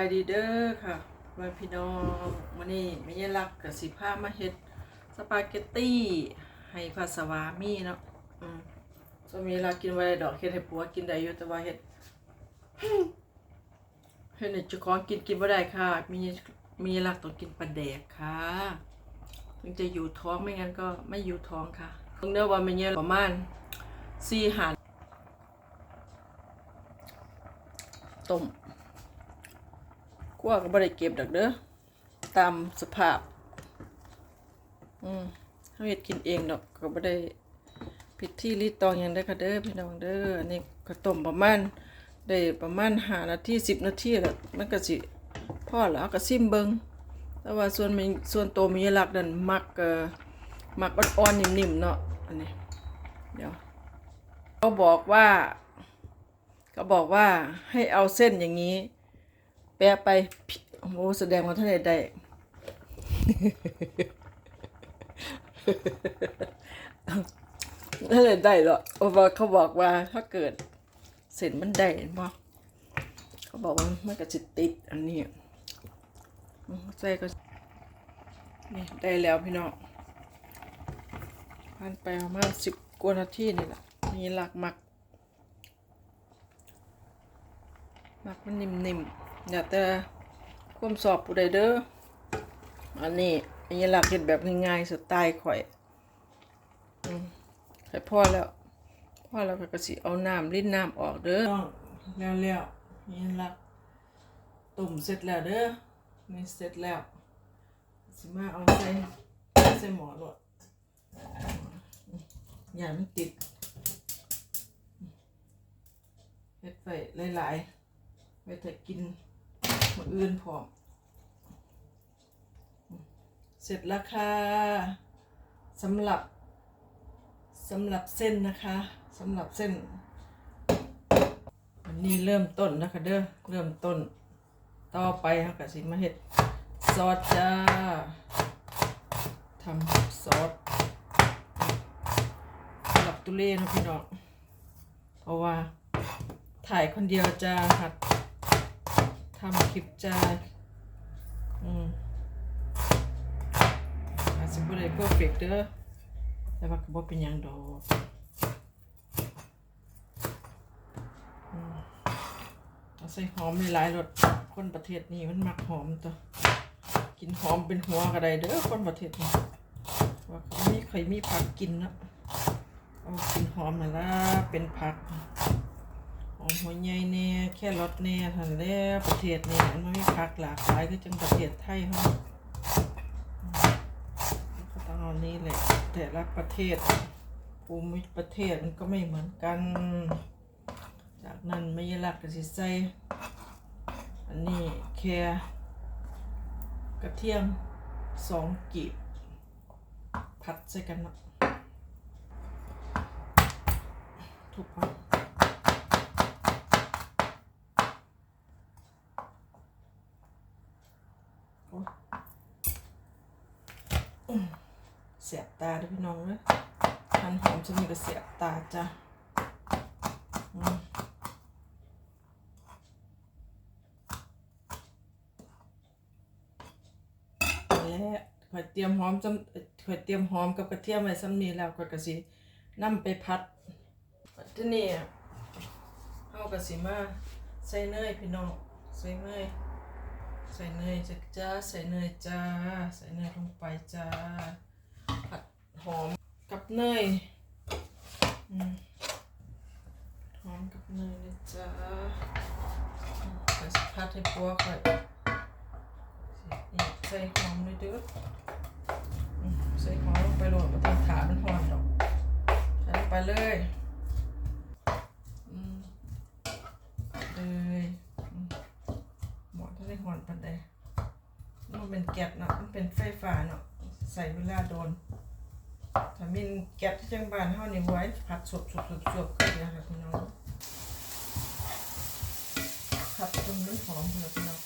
ไปดีเด้อค่ะไว้พี่น้องมื้อนี้แม่ยายลักกับสิพามาเฮ็ดสปาเกตตี้ให้ภาสวามีเนาะอืมส่วนแม่ยายลักกินไว้ดอกเฮ็ดให้ผัวกินได้อยู่แต่ว่าเฮ็ดเฮ็ดให้เจ้าของกินกินบ่ได้ค่ะ มีมียายลักต้องกินปลาแดกค่ะถึงจะอยู่ท้องไม่งั้นก็ไม่อยู่ท้องค่ะเพิ่งเด้อว่าแม่ยายประมาณ4หาต้ม ว่าก็บ่ได้เก็บดอกเด้อตามสภาพ อืมเฮาเฮ็ดกินเองดอกก็บ่ได้พิธีรีตองหยังได้อค่ะเด้อพี่น้องเด้ออันนี้ก็ต้มประมาณได้ประมาณ5นาที10นาทีแล้วมันก็สิพอแล้วเอาก็ซิมเบิงแต่ว่าส่วนมันส่วนโตวมีหลักนั่นมักเอ่อมักอ่อนๆนิ่มๆเนาะอันนี้เดี๋ยวเขาบอกว่าเขาบอกว่าให้เอาเส้นอย่างนี้ แปะไปพิโอ้โหแสดงว่าท่านใดได้ท่านใดได้หรอกเพราะว่าเขาบอกว่าถ้าเกิดเส้นมันได้บ่เขาบอกว่ามันก็จะติดอันนี้ใส่ก็นี่ได้แล้วพี่น้องผ่านไปประมาณสิบกว่านาทีนี่แหละมีหลักหมักหมักมันนิ่มๆ เดี๋ยวแต่ความสอบผู้ใดเด้อ อันนี้อันนี้หลักเห็ดแบบง่ายๆสไตล์ข่อยอืมให้พ่อแล้วพ่อแล้วก็กระสิเอาน้ำลิ้นน้ำออกเด้อแล้วแล้วๆนี่หลักตุ่มเสร็จแล้วเด้อ นี่เสร็จแล้ว สิมาเอาใส่ใส่หมอโลดอย่ามันติดเฮ็ดไปหลายๆไปแต่กิน มืออื่นพร้อม เสร็จแล้วค่ะสำหรับสำหรับเส้นนะคะสำหรับเส้นวันนี้เริ่มต้นนะคะเด้อเริ่มต้น ต่อไปค่ะกสิมาเฮ็ดซอสจ้าทำซอสสำหรับตุเล่นะพี่น้องเพราะว่าถ่ายคนเดียวจะหัด ทำคลิปจะอืมอาจจะบ่ได้เพอร์เฟกเด้อแต่ว่าก็บ่เป็นหยังดอกอืมเอาใส่หอมหลายๆรสคนประเทศนี้มันมักหอมตัวกินหอมเป็นหัวก็ได้เด้อคนประเทศนี้ว่าเขาไม่เคยมีผักกินนะเอากินหอมน่ละเป็นผัก หอมหัวใหญ่แน่แค่รสแน่ทันแล้วประเทศนี่มันไม่มีผักหลากหลายก็จังประเทศไทยเขาก็ต้องเอานี้แหละ แต่ละประเทศ ภูมิประเทศมันก็ไม่เหมือนกัน จากนั้นไม่ยลักก็สิใส่อันนี้แค่กระเทียมสองกีบผัดใส่กันเนาะทุกคน เสียบตาด้วยพี่น้องเลยทันหอมจะมีก็เสียบตาจ้ะและข่อยเตรียมหอมจำข่อยเตรียมหอมกับกระเทียมไว้ซ้ำนี้แล้วก็กระสินำไปพัดทีนี้เอากระสิมาใส่เนยพี่น้องใส่เนยใส่เนยจ้าใส่เนยจ้าใส่เนยลงไปจ้า อมกับเนยอืมหอมกับเนยนะจ้าใส่ผัดให้ปัวก่อนใส่หอมเลยเด้ออืมใส่หอมลงไปโหลดมาต้องถามันหอมดอกใส่ลงไปเลยอืมเลยอืมหมอถ้าได้หอนปันใดมันเป็นแก๊สเนาะมันเป็นไฟฟ้าเนาะใส่เวลาโดน ถ้ามีแก๊สที่จังบ้านเฮานี่ไว้ผัดสดสดสดสดก็ได้ค่ะพี่น้องผัดจนมันหอมเลยพี่น้อง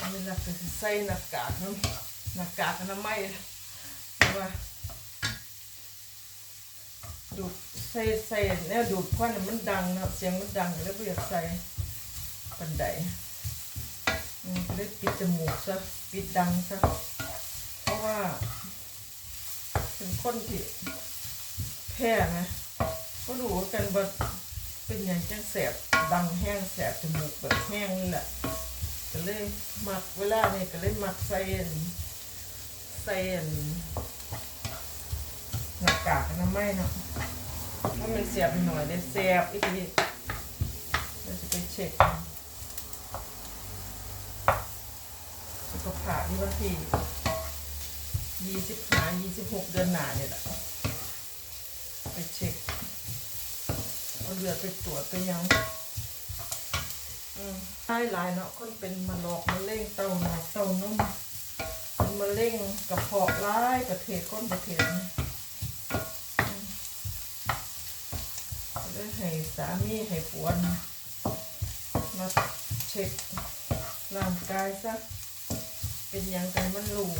อันนี้เราก็สิใส่หน้ากากน้ำหน้ากากอนามัยเพราะว่าดูดใส่ใส่เนี่ยดูดควันมันดังเนาะเสียงมันดังแล้วไม่อยากใส่ปันได เลยปิดจมูกซะปิดดังซะเพราะว่า เป็นคนที่แพ้นะก็รู้กันว่าเป็นอย่างจังแสบดังแห้งแสบจมูกแบบแห้งนี่แหละก็เลยหมักเวลาเนี่ยก็เลยหมักใส่อันใส่อันหน้ากากน้ำไม้เนาะถ้ามันเสียบหน่อยได้เสียบอีกทีเราจะไปเช็คสุ ขาที่วันที่ยี่สิบห้ายี่สิบหกเดือนหน้าเนี่ยแหละไปเช็คเอาเลือดไปตรวจไปยังอใช่หลายเนาะคนเป็นมะลอกมะเร็งเต้านอกเต้านมเป็นมะเร็งกระเพาะร้ายประเทศก้นประเทศนี่อืมก็เลยให้สามีให้ปวนมาเช็คร่างกายซะ เป็นหยังกันมันรู้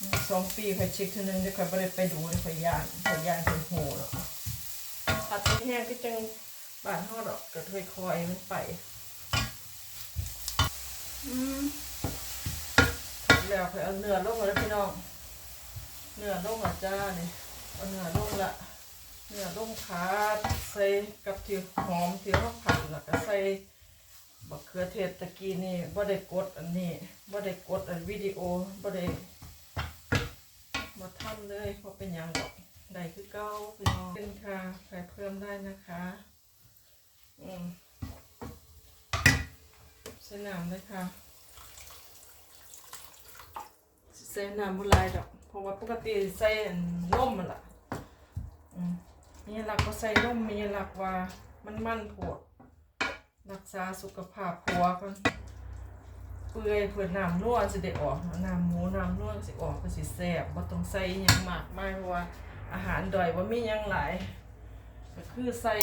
อืมสองปีเคยเช็คทีนึงเดี๋ยวค่อยไปไปดูเดี๋ยวค่อยย่านค่อยย่านเป็นโหเนาะผัดแห้งก็จังบ้านห่อดอกกระเทยคอยมันไปอืมแล้วไปเอาเนื้อลงมาแล้วพี่น้องเนื้อลงอะจ้าเนี่ยเอาเนื้อลงละเนื้อลงขาใส่กับที่หอมที่เขาผัดแล้วก็ใส่ บักเขือเทศตะกี้นี่บ่ได้กดอันนี้บ่ได้กดอันวิดีโอบ่ได้มาทำเลยเพราะเป็นหยังดอกได้คือเก้าพี่น้องเป็นค่ะใส่เพิ่มได้นะคะอืมใส่น้ำเลยค่ะใส่น้ำบุหรี่ดอกเพราะว่าปกติใส่อันนมมันล่ะอืมมีหลักก็ใส่นมมีหลักว่ามันมันปวด รักษาสุขภาพผัวกันเปื่อยเพื่อน้ำนวลสิได้ออกน้ำหมูน้ำนวลสิออกก็สิแซ่บบ่ต้องใส่ยังมากไมายเพราะว่าอาหารดอยว่ามียังหลายก็คือใส่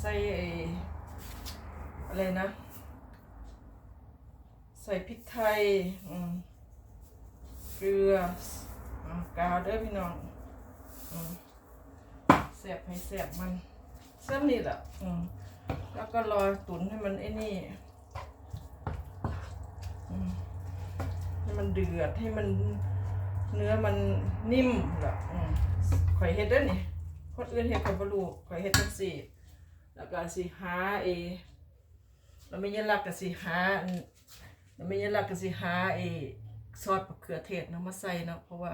ใส่อะไรนะ ใส่พริกไทยเกลือ กาวเด้อพี่น้องอืมแสบให้แสบมันเส้นนี่แหละแล้วก็รอตุ๋นให้มันไอ้นี่ให้มันเดือดให้มันเนื้อมันนิ่มและข่อยเฮ็ดด้อนี่คนอื่นเฮ็ดข่อยบรูข่อยเฮ็ดจังซี่ แล้วก็สิหาเอแล้วไม่ยันลักก็สิหาอันแล้วไม่ยันลักก็สิหาเอซอสมะเขือเทศเนาะมาใส่เนาะเพราะว่า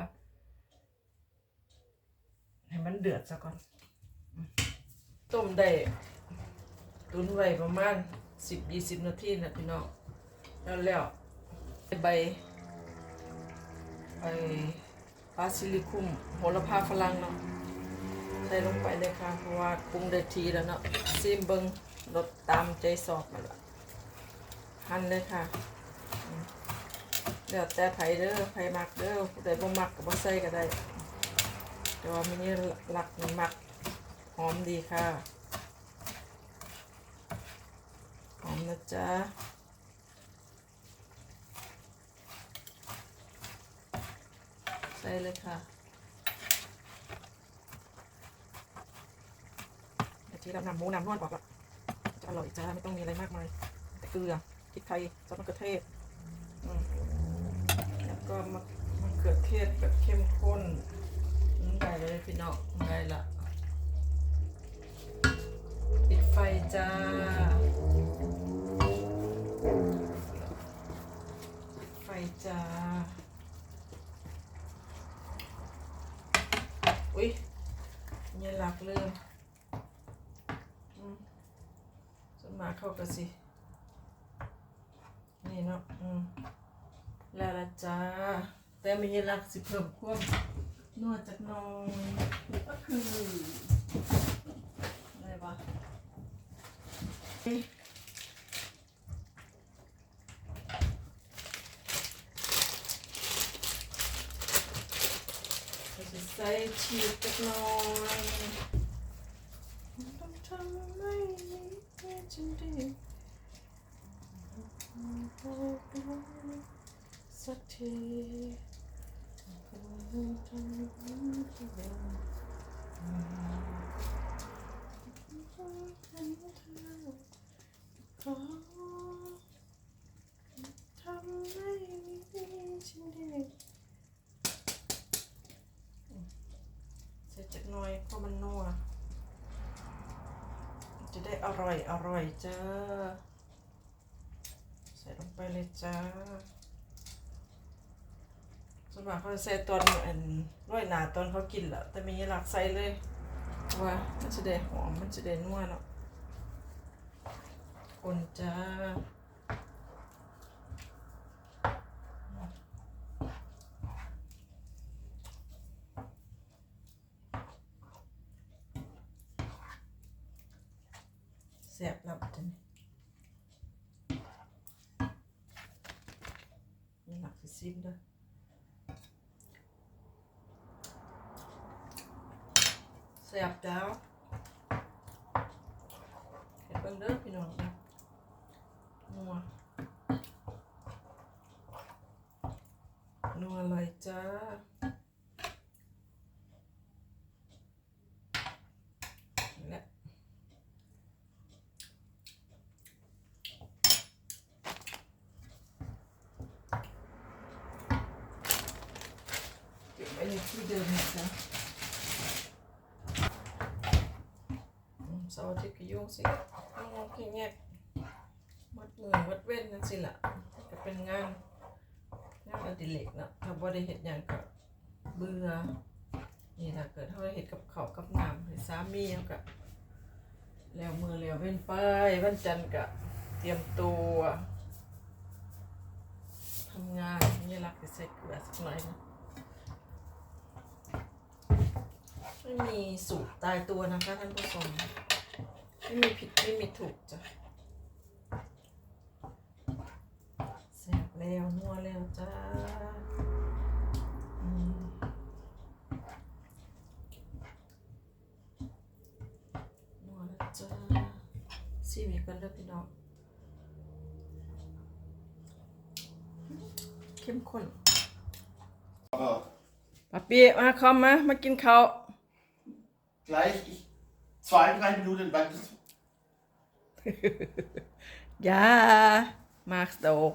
ให้มันเดือดซะก่อน ต้มได้ตุนไว้ประมาณสิบยี่สิบนาทีนะพี่น้องแล้วแล้วใบไอ้บาซิลิคุมโหระพาฝรั่งเนาะใส่ลงไปเลยค่ะ เพราะว่าปรุงได้ทีแล้วเนาะซิมเบิงรสตามใจสอบมาละหั่นเลยค่ะเดี๋ยวแต่ไผเด้อไผมักเด้อผู้ใดบ่มักก็บ่ใส่ก็ได้ แต่ว่ามันนี่หลักมันมักหอมดีค่ะ หอมนะจ๊ะใส่เลยค่ะกะทิเรานำหมูนำนวดออกละจะอร่อยจ้าไม่ต้องมีอะไรมากมายแต่เกลือพริกไทยซอสมะเขือเทศแล้วก็มะมะเขือเทศแบบเข้มข้น ได้เลยพี่น้องได้ละปิดไฟจ้าปิดไฟจ้าอุ้ยเนี่ยหลักเริ่มส่วนมากเข้ากันสิ นี่เนาะอืมแล้วละจ้า แต่ไมีหลักสิเพิ่มความ นวดจากน้อยก็คือ อะไรวะเราจะใส่ชีสจากหน้อยต้องทำอะไรให้ฉันด้สักที จักน่อยเพราะมันนัวจะได้อร่อยอร่อยเจ้าใส่ลงไปเลยจ้า มากเขาจะใส่ตอนอันร้อยหนาตอนเขากินแหละแต่มีหลักใส่เลยว่ามันจะได้หอมมันจะได้นัวเนาะคนจ้าแสบแล้วจังนี่หนักสิซิมเด้วย แสบแล้วเห็ดเบิ่งเด้อพี่น้องนะนัวนัวเลยจ้านี่แหละเบไว้ในที่เดิมนะจ๊ะอืมเสาร์อาทิตย์ก็ยุ่งสิงงๆแงกๆมัดมือมัดเว้นนั่นสิล่ะก็เป็นงานงานอดิเรกเนาะถ้าบ่ได้เฮ็ดหยังก็เบื่อนี่ถ้าเกิดเราได้เฮ็ดกับข้าวกับน้ำให้สามีเขาก็แล้วมือแล้วเว้นไปวันจันทร์ก็เตรียมตัวทำงานนี่รักจะใส่เกลือสักหน่อยนะไม่มีสูตรตายตัวนะคะท่านผู้ชม ไม่มีผิดไม่มีถูกจ้ะแซ่บแล้วนัวแล้วจ้าอืมนัวแล้วจ้าซีมีกันเด้อพี่น้องเข้มข้น Aber ปะปีมาคอมมา มากินข้าว gleich ich, zwei, drei Minuten lang. Das, ยามาร์คโดก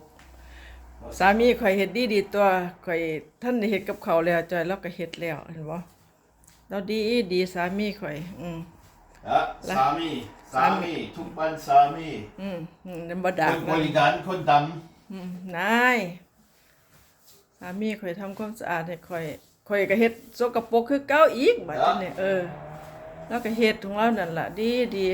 สามีข่อยเฮ็ดดีดีๆตัวข่อยท่านได้เฮ็ดกับเขาวแล้วจอยเราก็เฮ็ดแล้วเห็นบ่เราดีดีสามีข่อย อืม ja, Sami, Sami, Tukman Sami. อืมอืมนั่นบ่ดัก Kon นะ Poligan, Kon Dam. อืมนายสามีข่อยทำความสะอาดให้ข่อยข่อยก็เฮ็ดสกปรกคือเก่าอีกบัดนี้เออเราก็เฮ็ดของเรานั่นล่ะดีดี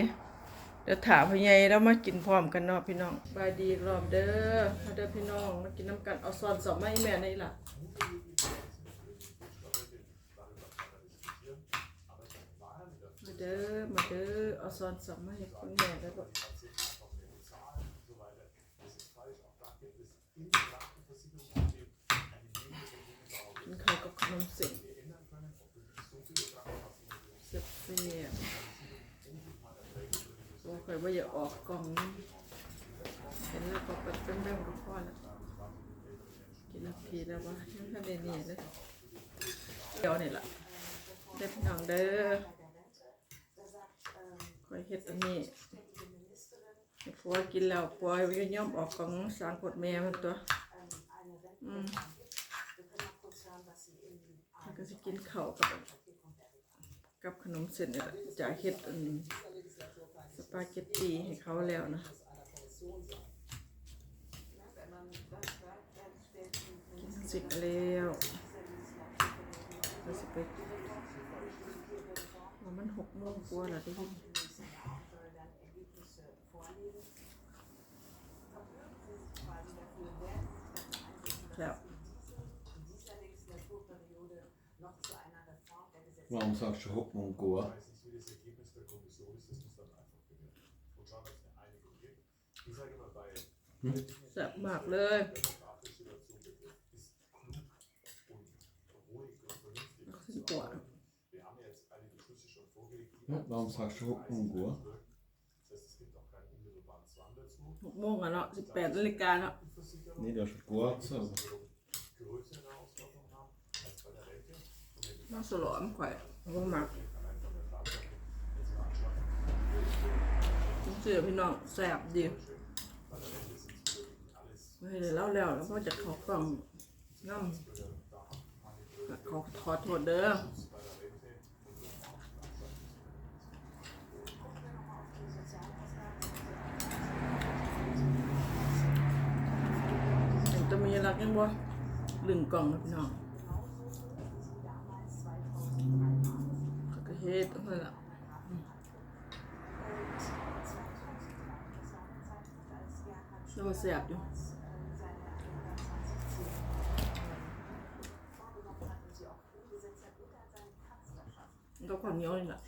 เดี๋ยวถามพ่อใหญ่แล้วมากินพร้อมกันเนาะพี่น้องบายดีรอบเด้อมาเด้อพี่น้องมากินน้ำกันเอาซอนสอบมาให้แม่ในี่ล่ะมาเด้อมาเด้อเอาซอนสามมาให้คุณแม่แล้วก็กินข้าวกับขนมเส้นเสียบเสียบตัวข่ อยว่าอย่าออกกล่องนะเห็นแล้วก็เปิดเป็นแบงก็พอแล้วกินแล้วพีแล้ววะยังทันได้นี่เลยเดี๋ยวนี่ล่ะเด็กน้องเด้อคอยเฮ็ดอันนี้ผัวกินแล้วผัวก็ย่อมออกของสางกดแม่มันตัวอืมแล้วก็สิกินข้าวกับกับขนมเส้นนี่แหละจะเฮ็ดอันาเกตตีให้เขาแล้วนะกินเสร็จแล้วเราสิไปว่ามันหกโมงกว่าแล้วได้ยินแล้ว Warum sagst du Hockmongor? แซ่บมากเลยขึ้นหัว Ja, warum sagst du Hockmongor? หหกโมงอะเนาะสิบแปดนาฬิกาเนาะ Nee, der Sport, aber มาสลอมข่อยว่ามักเสือพี่น้องแสบดี ไม่ได้เล่าแล้วแล้วก็จะขากล่องน้ำขอขอโทษเด้อเห็นจะมีรักยังบ่ลึงกล่องนะพี่น้องเขาก็เฮ็ดตั้งแต่ละแล้วก็แสบอยู่มัน ก็ความเหนียวนี่แหละ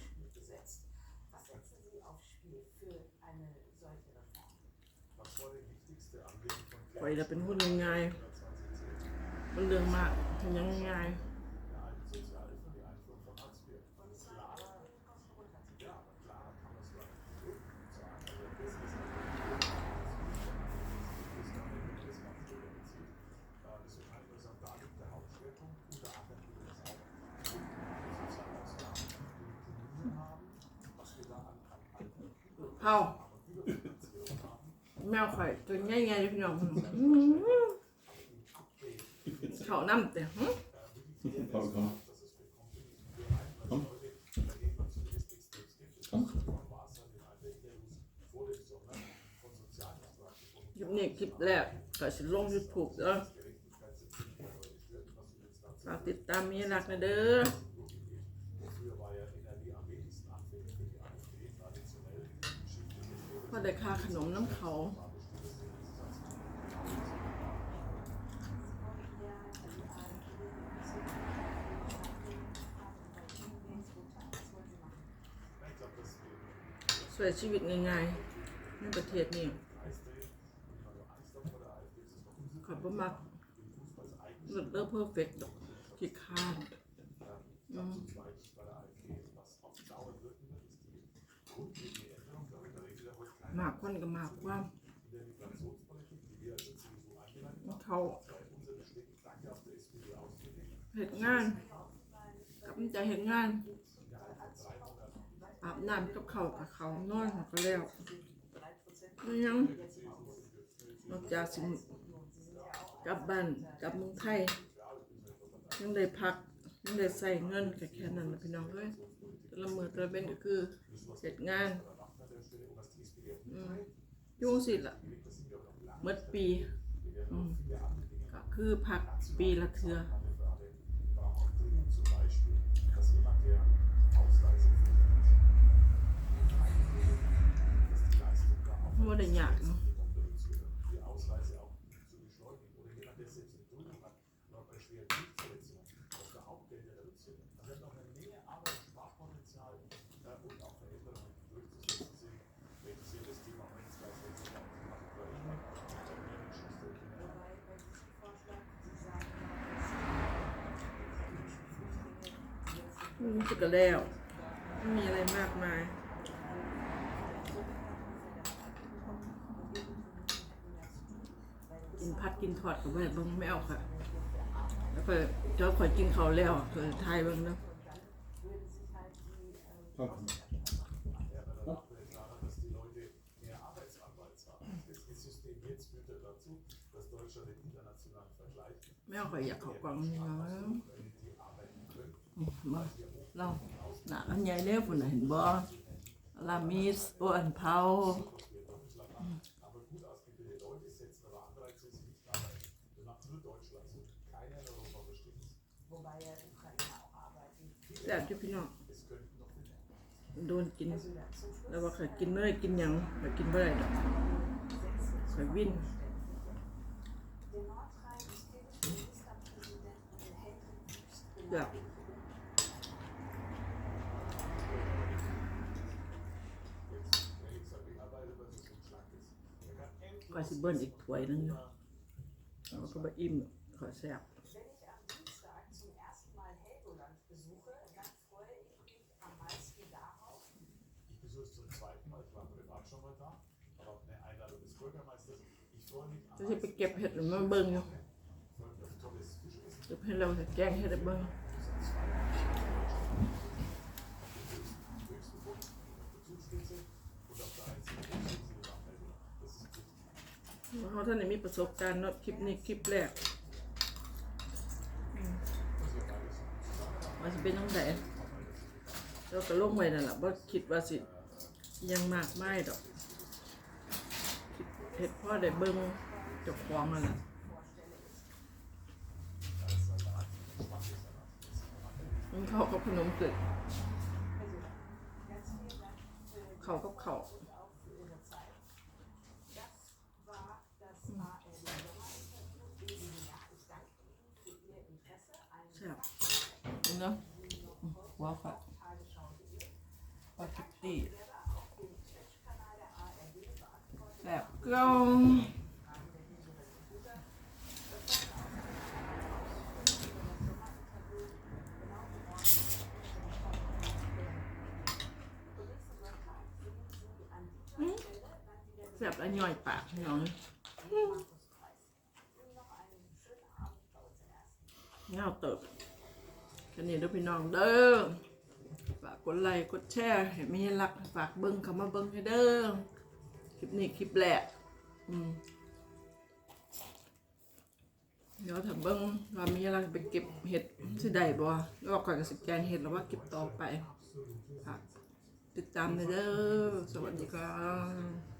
ไปแล้วเป็นหุ้นยังไงมันเรื่องมากทำยังไง เผาแมวข่อยตัวใหญ่ๆเลยพี่น้องอื้อหือเขาน้ำแต่หึ Paul, komm. Komm. Komm. คลิปนี้คลิปแรกก็สิลงยูทูบเด้อฝากติดตามมีรักนะเด้อ พอได้ค่าขนมน้ำเขาสวยชีวิตง่ายๆในประเทศนี้ขอยบ่มักเลิศเลิศเพอร์เฟกต์ดอกที่ข้านอืม มากคนก็มากความเขาเหตุงานกับมันจะเหตุงานอาบน้ำกับเขากับเขานอนก็แล้วไม่ยังนอกจากสิกลับบ้านกลับเมืองไทย ยังได้พักยังได้ใส่เงินก็แค่นั้นนะพี่น้องเอ้ยแต่ละมือแต่ละเป็นก็คือเสร็จงาน อืมยุ่งสิละเมื่อปีอืมก็คือพักปีละเทือว่าได้ยากเนาะ รู้สึกกันแล้วไม่มีอะไรมากมายกินพัดกินทอดกับแม่เบิ่งไม่เอาค่ะ แล้วก็เจ้าข่อยกินเขาวแล้วคือไทยเบิ่งเนาะ Komm, komm. Komm. ไม่เอาข่อยอยากเขากล่องนี่เนาะ อืมมาเราหนาอันใหญ่เร็วพุ่นน่ะเห็นบ่ลามิสโออันเผาแซ่บที่พี่น้องโดนกิน แล้วว่าเคยกินเนื้อกินยังเคยกินบ่ได้ดอกเคยวิ่นแบบ ก็สิเบิ้ลอีกถ้วยหนึงอยู่แล้วก็บะอิ่มขอแซ่บ Wenn ich am Dienstag zum ersten Mal Helgoland besuche, dann freue ich mich am meisten darauf, Ich besuche es zum zweiten Mal, ich war privat schon mal da, aber จะสิไปเก็บเห็ดหรือมาเบิ่งอยู่เก็บให้เราเห็ดแกงเห็ดให้เบิ่ง เขาท่านไหนมีประสบการณ์เนาะคลิปนี้คลิปแรกอืมว่าสิเป็นน้องแดงเราก็ลงไว้นั่นแหละว่าคิดว่าสิยังมากไม่ดอกเห็ดพ่อได้เบิ้งเจับควงนั่นแหละมันเข้ากับขนมเกล็ดเข้ากับเขาว แซ่บ เนาะอืมว้าวค่ะปาเกตตี้แซ่บเกลียวอืมแซ่บแล้วย่อยปากพี่น้องเงาเติบ แค่นี้เด้อพี่น้องเด้อฝากกดไลค์กดแชร์ให้มีรักฝากเบิ้งเข้ามาเบิ้งให้เด้อคลิปนี้คลิปแรกอืมเดี๋ยวถ้าเบิ้งว่ามีรักไปเก็บเห็ดสิได้บ่แล้วก่อนก็สิแกงเห็ดแล้วว่าเก็บต่อไปฝากติดตามเด้อสวัสดีครับ